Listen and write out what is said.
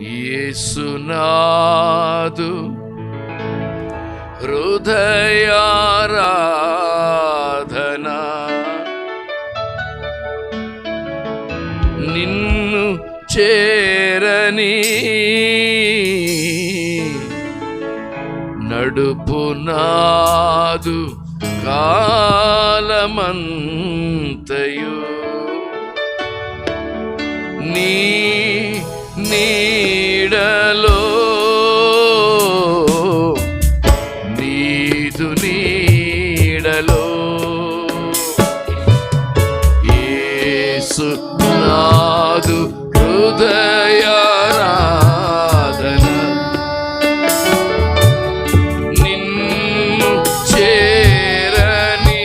యేసునాదు హృదయారాధన. నిన్ను చేరని నడుపు నాదు కాలమంతయు. నీ నీ నీడలో యేసు నాదు హృదయారాధన. నిన్ను చేరని